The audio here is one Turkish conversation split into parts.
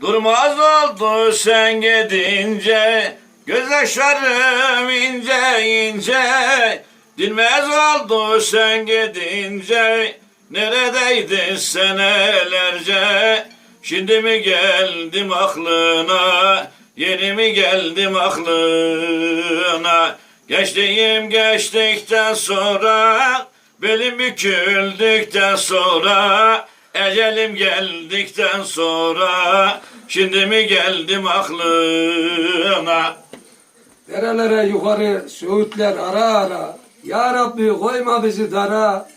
Durmaz oldu sen gidince Gözyaşlarım ince ince. Dinmez oldu sen gidince Neredeydin senelerce? Şimdi mi geldim aklına Yeni mi geldim aklına? Geçtiğim geçtikten sonra Belim büküldükten sonra Ecelim geldikten sonra Şimdi mi geldim aklına Derelere yukarı söğütler ara ara. Ya Rabbi koyma bizi dara.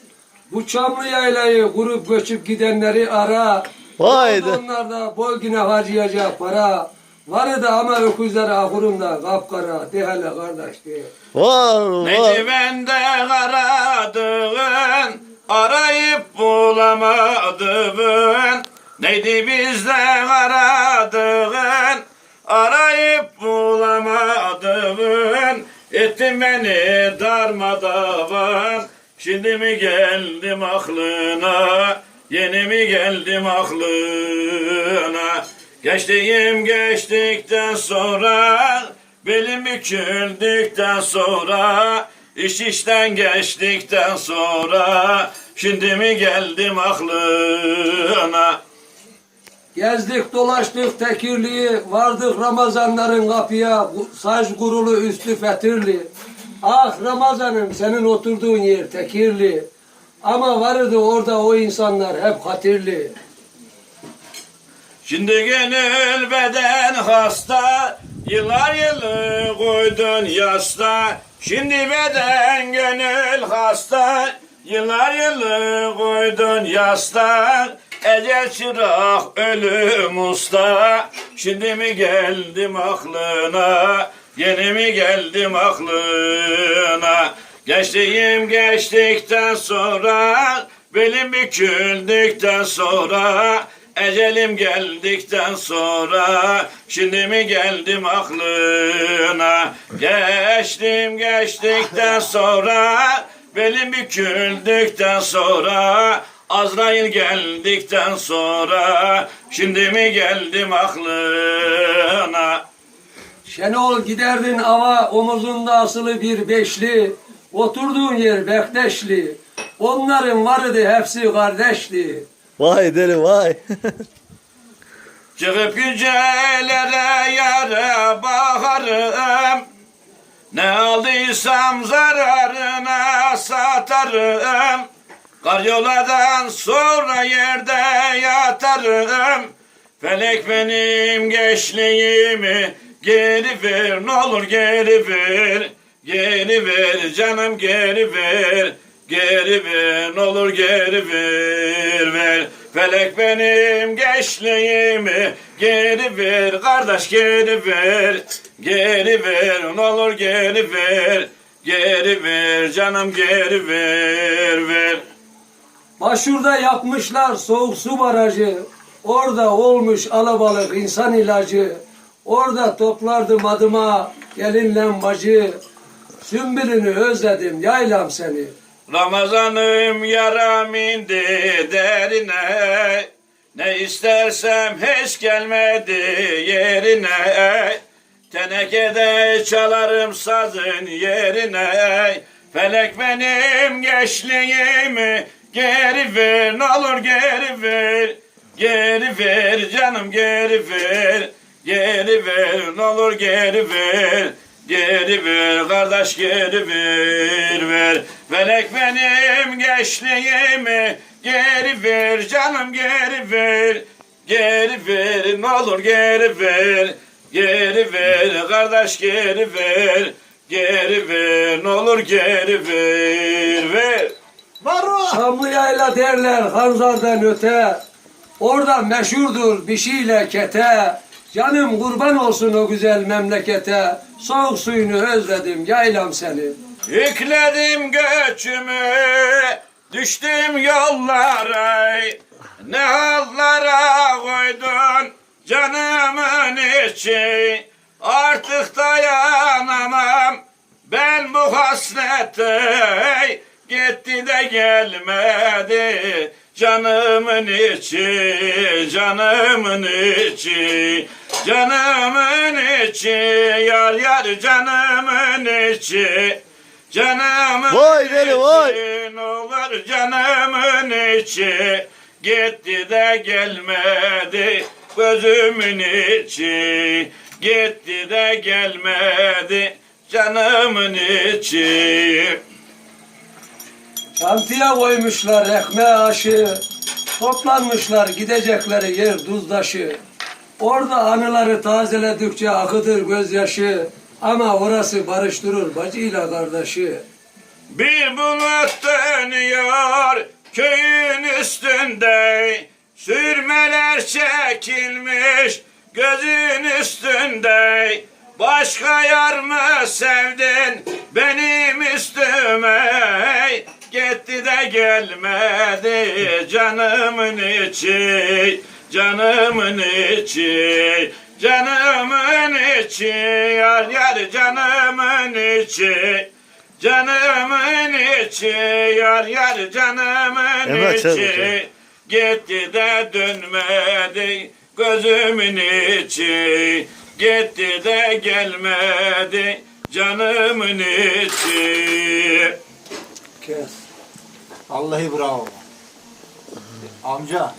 Bu çamlı yaylayı kurup göçüp gidenleri ara. Vay de. Onlar da bol güne harcayacak para. Varı da ama öküzler ahurumda kapkara. De hele kardeş de. Var var. Neydi bende aradığın Arayıp bulamadığın Neydi bizde aradığın? Arayıp bulamadığın Ettin beni darmadağın. Şimdi mi geldim aklına Yeni mi geldim aklına? Geçtiğim geçtikten sonra Belim büküldükten sonra iş işten geçtikten sonra Şimdi mi geldim aklına Gezdik dolaştık tekirliği, vardık Ramazanların kapıya, saç kurulu üstü fetirli. Ah Ramazanım senin oturduğun yer tekirli. Ama vardı orada o insanlar hep hatirli. Şimdi gönül beden hasta Yıllar yılı koydun yasta. Şimdi beden gönül hasta. Yıllar yılı koydun yasta. Ecel çırak ölüm usta. Şimdi mi geldim aklına? Yeni mi geldim aklına? Geçtiğim geçtikten sonra Belim büküldükten sonra Ecelim geldikten sonra Şimdi mi geldim aklına Geçtim geçtikten sonra Belim büküldükten sonra Azrail geldikten sonra Şimdi mi geldim aklına Şenol giderdin ava omuzunda asılı bir beşli. Oturduğun yer bekleşli. Onların vardı hepsi kardeşli. Vay deli vay. Çıkıp güzellere yara bakarım Ne aldıysam zararına satarım. Karyoladan sonra yerde yatarım. Felek benim gençliğimi geri ver Ne olur geri ver. Geri ver canım geri ver Geri ver olur geri ver ver Felek benim gençliğimi geri ver Kardeş geri ver Geri ver olur geri ver Geri ver canım geri ver ver Başurda yapmışlar soğuk su barajı. Orada olmuş alabalık insan ilacı. Orada toplardım adıma gelinle bacı. Sümbülünü özledim yaylam seni. Ramazanım yaram indi derine. Ne istersem hiç gelmedi yerine. Tenekede çalarım sazın yerine. Felek benim gençliğimi geri ver ne olur geri ver. Geri ver canım geri ver. Geri ver ne olur geri ver Geri ver kardeş geri ver ver. Felek benim gençliğimi geri ver canım geri ver. Geri ver ne olur geri ver. Geri ver kardeş geri ver. Geri ver ne olur geri ver ver. Şamlı yayla derler Hanzar'dan öte. Orada meşhurdur bir şeyle kete. Canım kurban olsun o güzel memlekete. Soğuk suyunu özledim yaylam seni. Yükledim göçümü, düştüm yollara. Ne hallara koydun canımın içi. Artık dayanamam ben bu hasrete. Gitti de gelmedi canımın içi, canımın içi, canımın içi, yar yar canımın içi, canımın Vay deli, vay. içi, ne olur canımın içi, gitti de gelmedi gözümün içi, gitti de gelmedi canımın içi. Çantıya koymuşlar ekmeği aşı. Toplanmışlar gidecekleri yer duzdaşı. Orada anıları tazeledikçe akıdır gözyaşı. Ama orası barıştırır bacıyla kardeşi. Bir bulut dönüyor köyün üstünde Sürmeler çekilmiş gözün üstünde Başka yar mı sevdin benim üstüme Gitti de gelmedi canımın içi Canımın içi Canımın içi Yar yar canımın içi Canımın içi yar yar canımın Evet, içi evet. Gitti de dönmedi gözümün içi Gitti de gelmedi canımın içi Kes. Vallahi bravo. Amca